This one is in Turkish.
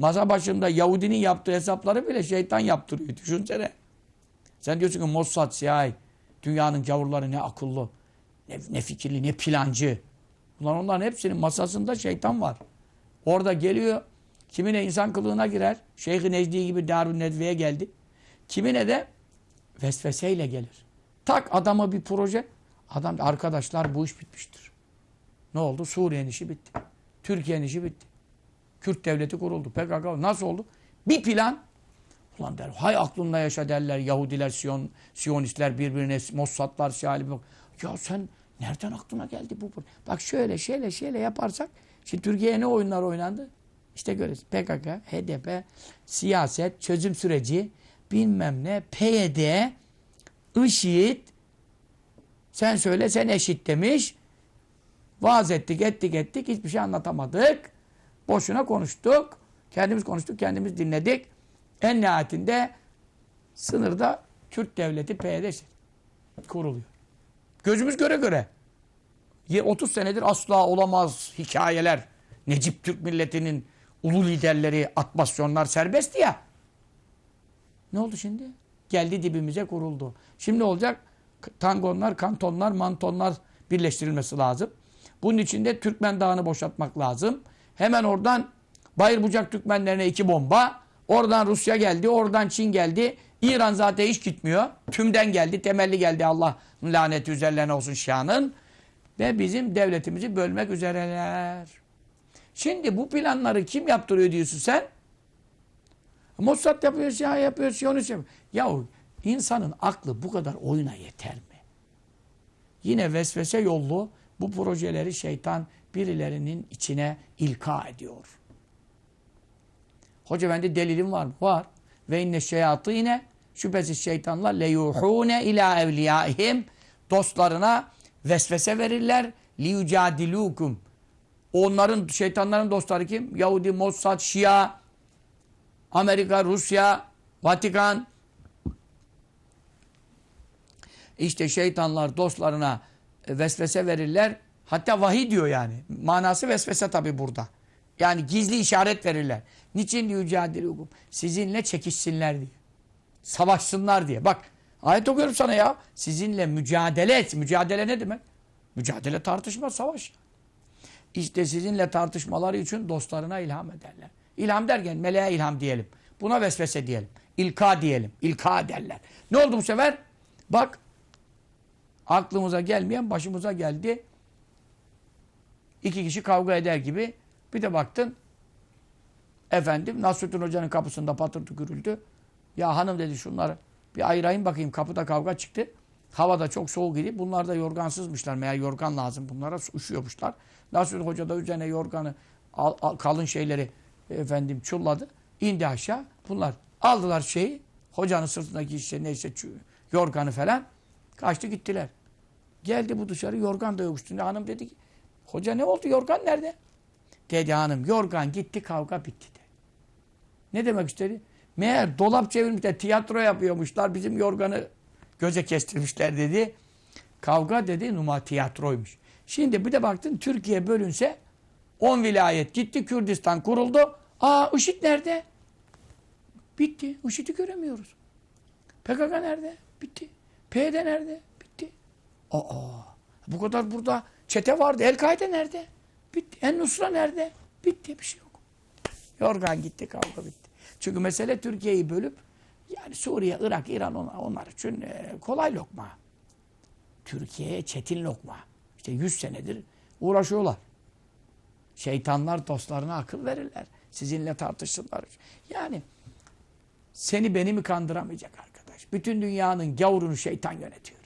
Masa başında Yahudinin yaptığı hesapları bile şeytan yaptırıyor. Düşünsene. Sen diyorsun ki Mossad, CIA, dünyanın gavurları ne akıllı, ne, ne fikirli, ne plancı. Ulan onların hepsinin masasında şeytan var. Orada geliyor, kimine insan kılığına girer. Şeyh-i Necdi gibi Darun Nedve'ye geldi. Kimine de vesveseyle gelir. Tak adama bir proje. Adam arkadaşlar bu iş bitmiştir. Ne oldu? Suriye'nin işi bitti. Türkiye'nin işi bitti. Kürt devleti kuruldu. PKK nasıl oldu? Bir plan. Ulan der, hay aklınla yaşa derler Yahudiler, Siyon, Siyonistler birbirine, Mossadlar, Siali. Bak. Ya sen nereden aklına geldi bu? Bak şöyle, şöyle, şöyle yaparsak. Şimdi Türkiye'ye ne oyunlar oynandı? İşte görüyoruz. PKK, HDP, siyaset, çözüm süreci, bilmem ne, PYD, IŞİD, sen söyle sen eşit demiş. Vaaz ettik, ettik, ettik. Hiçbir şey anlatamadık. Boşuna konuştuk. Kendimiz konuştuk, kendimiz dinledik. En nihayetinde sınırda Kürt devleti PYD kuruluyor. Gözümüz göre göre. 30 senedir asla olamaz hikayeler. Necip Türk milletinin ulu liderleri, atmasyonlar serbest ya. Ne oldu şimdi? Geldi dibimize kuruldu. Şimdi olacak? Tangonlar, kantonlar, mantonlar birleştirilmesi lazım. Bunun için de Türkmen Dağı'nı boşaltmak lazım. Hemen oradan Bayırbucak Türkmenlerine iki bomba. Oradan Rusya geldi, oradan Çin geldi. İran zaten hiç gitmiyor. Tümden geldi, temelli geldi Allah laneti üzerlerine olsun Şia'nın. Ve bizim devletimizi bölmek üzereler. Şimdi bu planları kim yaptırıyor diyorsun sen? Mossad yapıyor, CIA yapıyor, Siyonist yapıyor. Yahu insanın aklı bu kadar oyuna yeter mi? Yine vesvese yollu bu projeleri şeytan birilerinin içine ilka ediyor. Hoca bende delilim var mı? Var. Ve inne şeyatine şüphesiz şeytanlar leyuhune ila evliyaihim dostlarına vesvese verirler liyucadilukum onların şeytanların dostları kim? Yahudi, Mossad, Şia, Amerika, Rusya, Vatikan işte şeytanlar dostlarına vesvese verirler. Hatta vahiy diyor yani. Manası vesvese tabi burada. Yani gizli işaret verirler. Niçin yücadilukum? Sizinle çekişsinler diye. Savaşsınlar diye. Bak ayet okuyorum sana ya. Sizinle mücadele et. Mücadele ne demek? Mücadele tartışma, savaş. İşte sizinle tartışmaları için dostlarına ilham ederler. İlham derken meleğe ilham diyelim. Buna vesvese diyelim. İlka diyelim. İlka derler. Ne oldu bu sefer? Bak aklımıza gelmeyen başımıza geldi. İki kişi kavga eder gibi. Bir de baktın efendim Nasrettin Hoca'nın kapısında patırtı gürüldü. Ya hanım dedi şunları bir ayırayım bakayım kapıda kavga çıktı. Havada çok soğuk idi. Bunlar da yorgansızmışlar. Meğer yorgan lazım bunlara. Üşüyormuşlar. Nasrettin Hoca da üzerine yorganı al, al, kalın şeyleri efendim çulladı. İndi aşağı. Bunlar aldılar şeyi. Hocanın sırtındaki işte neyse yorganı falan. Kaçtı gittiler. Geldi bu dışarı yorgan da yok üstünde. Hanım dedi ki hoca ne oldu yorgan nerede? Dedi hanım yorgan gitti kavga bitti de. Ne demek istedi? Meğer dolap çevirmişler tiyatro yapıyormuşlar bizim yorganı göze kestirmişler dedi. Kavga dedi numa tiyatroymuş. Şimdi bir de baktın Türkiye bölünse 10 vilayet gitti Kürdistan kuruldu. Aa IŞİD nerede? Bitti. IŞİD'i göremiyoruz. PKK nerede? Bitti. PYD nerede? Bitti. Aa, bu kadar burada çete vardı. El-Kaide nerede? Bitti. En-Nusra nerede? Bitti. Bir şey yok. Yorgan gitti, kavga bitti. Çünkü mesele Türkiye'yi bölüp yani Suriye, Irak, İran onlar, için kolay lokma. Türkiye'ye çetin lokma. İşte 100 senedir uğraşıyorlar. Şeytanlar dostlarına akıl verirler. Sizinle tartışsınlar. Yani seni beni mi kandıramayacak arkadaş? Bütün dünyanın gavurunu şeytan yönetiyor.